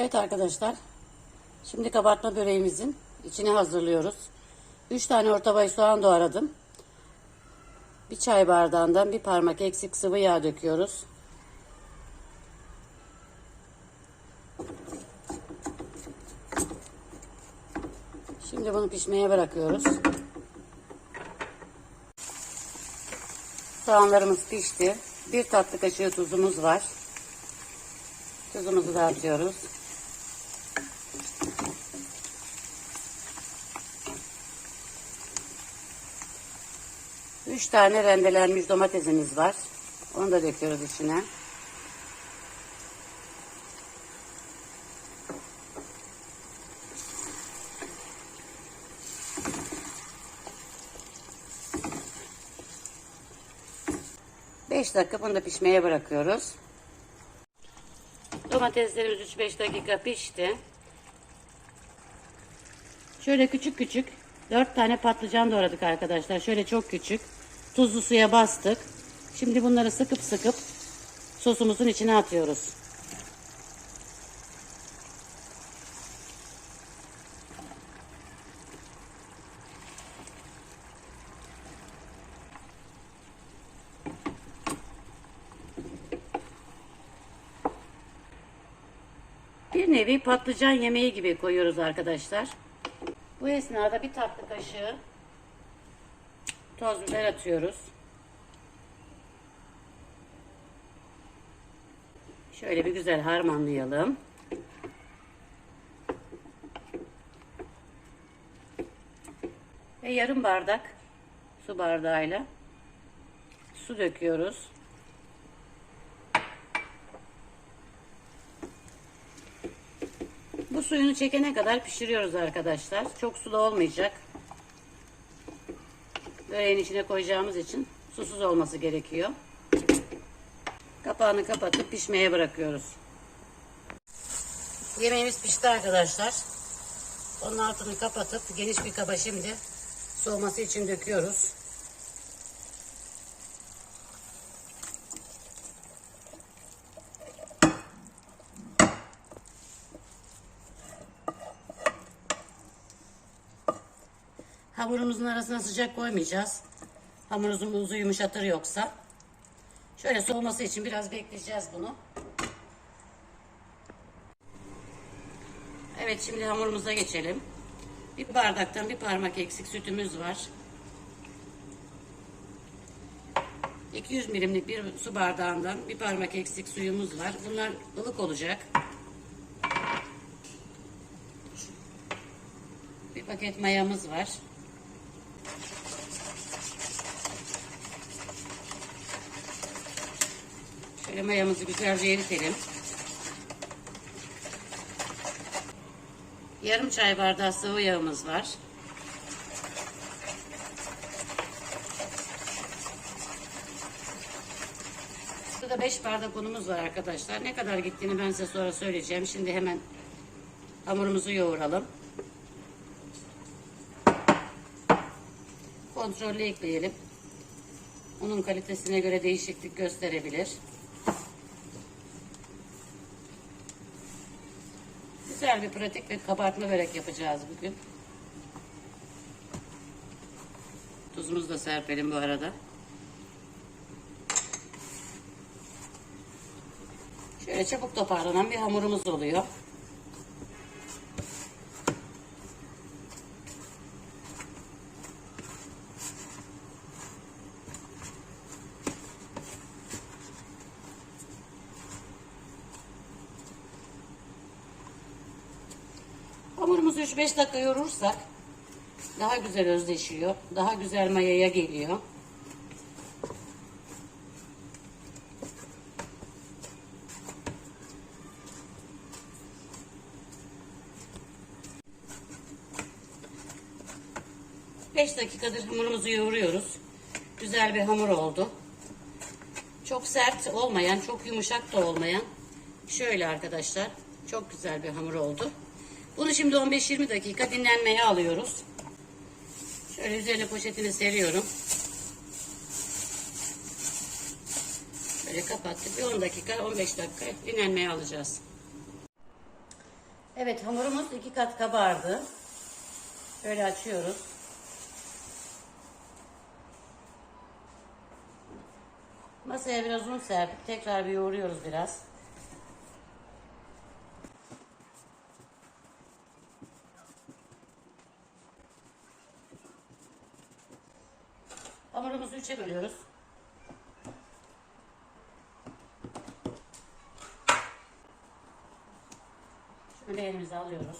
Evet arkadaşlar. Şimdi kabartma böreğimizin içini hazırlıyoruz. 3 tane orta boy soğan doğradım. Bir çay bardağından bir parmak eksik sıvı yağ döküyoruz. Şimdi bunu pişmeye bırakıyoruz. Soğanlarımız pişti. Bir tatlı kaşığı tuzumuz var. Tuzumuzu da atıyoruz. Üç tane rendelenmiş domatesimiz var. Onu da döküyoruz içine. Beş dakika bunu da pişmeye bırakıyoruz. Domateslerimiz 3-5 dakika pişti. Şöyle küçük küçük 4 tane patlıcan doğradık arkadaşlar. Şöyle çok küçük. Tuzlu suya bastık. Şimdi bunları sıkıp sıkıp sosumuzun içine atıyoruz. Bir nevi patlıcan yemeği gibi koyuyoruz arkadaşlar. Bu esnada bir tatlı kaşığı toz biber atıyoruz. Şöyle bir güzel harmanlayalım. Ve yarım bardak su bardağıyla su döküyoruz. Bu suyunu çekene kadar pişiriyoruz arkadaşlar. Çok sulu olmayacak. Böreğin içine koyacağımız için susuz olması gerekiyor. Kapağını kapatıp pişmeye bırakıyoruz. Yemeğimiz pişti arkadaşlar. Onun altını kapatıp geniş bir kaba şimdi soğuması için döküyoruz. Hamurumuzun arasına sıcak koymayacağız. Hamurumuzu yumuşatır yoksa. Şöyle soğuması için biraz bekleyeceğiz bunu. Evet şimdi hamurumuza geçelim. Bir bardaktan bir parmak eksik sütümüz var. 200 milimlik bir su bardağından bir parmak eksik suyumuz var. Bunlar ılık olacak. Bir paket mayamız var. Şöyle mayamızı güzelce eritelim. Yarım çay bardağı sıvı yağımız var. Burada 5 bardak unumuz var arkadaşlar. Ne kadar gittiğini ben size sonra söyleyeceğim. Şimdi hemen hamurumuzu yoğuralım. Kontrollü ekleyelim. Unun kalitesine göre değişiklik gösterebilir. Güzel bir pratik ve kabartma börek yapacağız bugün. Tuzumuzu da serpelim bu arada. Şöyle çabuk toparlanan bir hamurumuz oluyor. Hamurumuzu 3-5 dakika yoğurursak daha güzel özleşiyor. Daha güzel mayaya geliyor. Beş dakikadır hamurumuzu yoğuruyoruz. Güzel bir hamur oldu. Çok sert olmayan, çok yumuşak da olmayan. Şöyle arkadaşlar. Çok güzel bir hamur oldu. Bunu şimdi 15-20 dakika dinlenmeye alıyoruz. Şöyle üzerine poşetini seriyorum. Böyle kapattık. Bir 10 dakika, 15 dakika dinlenmeye alacağız. Evet hamurumuz iki kat kabardı. Şöyle açıyoruz. Masaya biraz un serpip tekrar bir yoğuruyoruz biraz. Hamurumuzu üçe bölüyoruz. Şöyle elimize alıyoruz.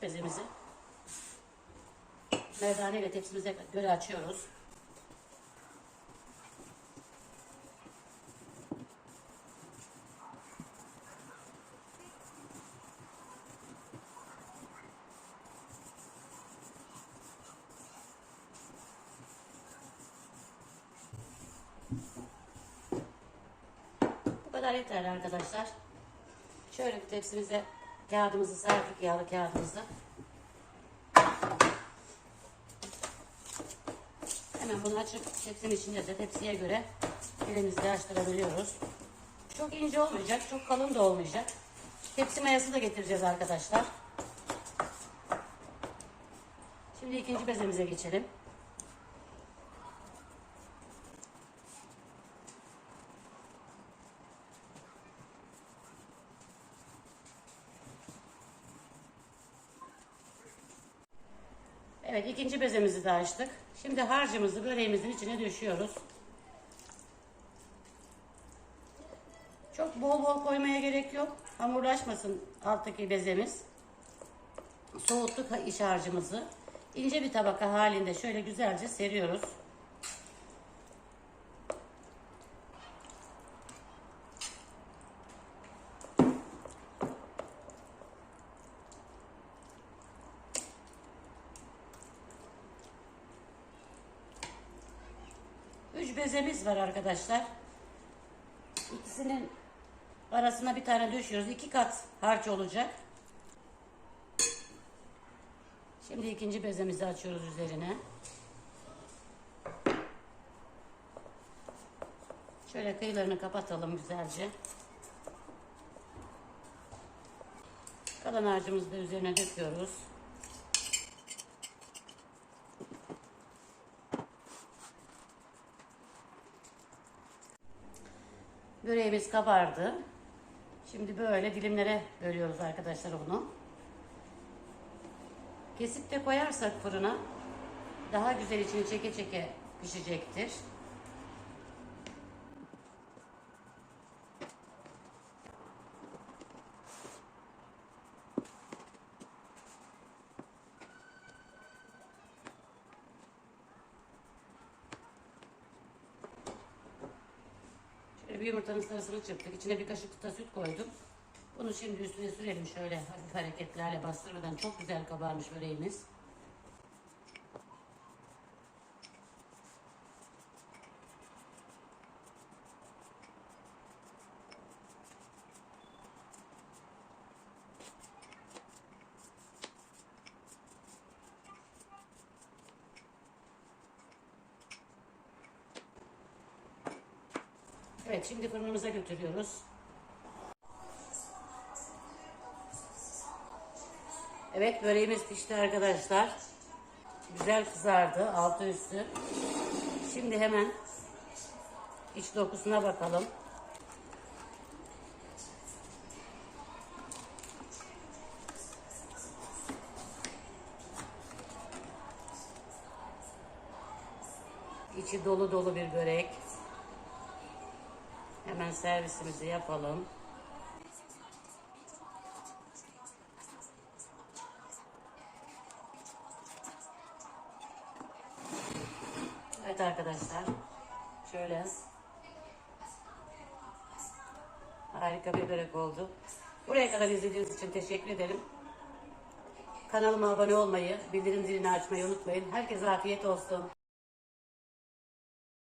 İlk bezemizi merdane ile tepsimize göre açıyoruz. Bu kadar yeterli arkadaşlar. Şöyle bir tepsimize kağıdımızı serdik yağlı kağıdımızı. Hemen bunu açıp tepsinin içinde de tepsiye göre elimizle açtırabiliyoruz. Çok ince olmayacak, çok kalın da olmayacak. Tepsi mayası da getireceğiz arkadaşlar. Şimdi ikinci bezemize geçelim. Evet ikinci bezemizi de açtık. Şimdi harcımızı böreğimizin içine döşüyoruz. Çok bol bol koymaya gerek yok. Hamurlaşmasın alttaki bezemiz. Soğuttuk iç harcımızı. İnce bir tabaka halinde şöyle güzelce seriyoruz. Üç bezemiz var arkadaşlar. İkisinin arasına bir tane döşüyoruz. İki kat harç olacak. Şimdi ikinci bezemizi açıyoruz üzerine. Şöyle kıyılarını kapatalım güzelce. Kalan harcımızı da üzerine döküyoruz. Böreğimiz kabardı. Şimdi böyle dilimlere bölüyoruz arkadaşlar bunu. Kesip de koyarsak fırına daha güzel içini çeke çeke pişecektir. Bir yumurtanın sarısını çırptık. İçine bir kaşık da süt koydum. Bunu şimdi üstüne sürelim şöyle hafif hareketlerle bastırmadan. Çok güzel kabarmış böreğimiz. Evet şimdi fırınımıza götürüyoruz. Evet böreğimiz pişti arkadaşlar. Güzel kızardı altı üstü. Şimdi hemen iç dokusuna bakalım. İçi dolu dolu bir börek. Hemen servisimizi yapalım. Evet arkadaşlar. Şöyle. Harika bir börek oldu. Buraya kadar izlediğiniz için teşekkür ederim. Kanalıma abone olmayı, bildirim zilini açmayı unutmayın. Herkese afiyet olsun.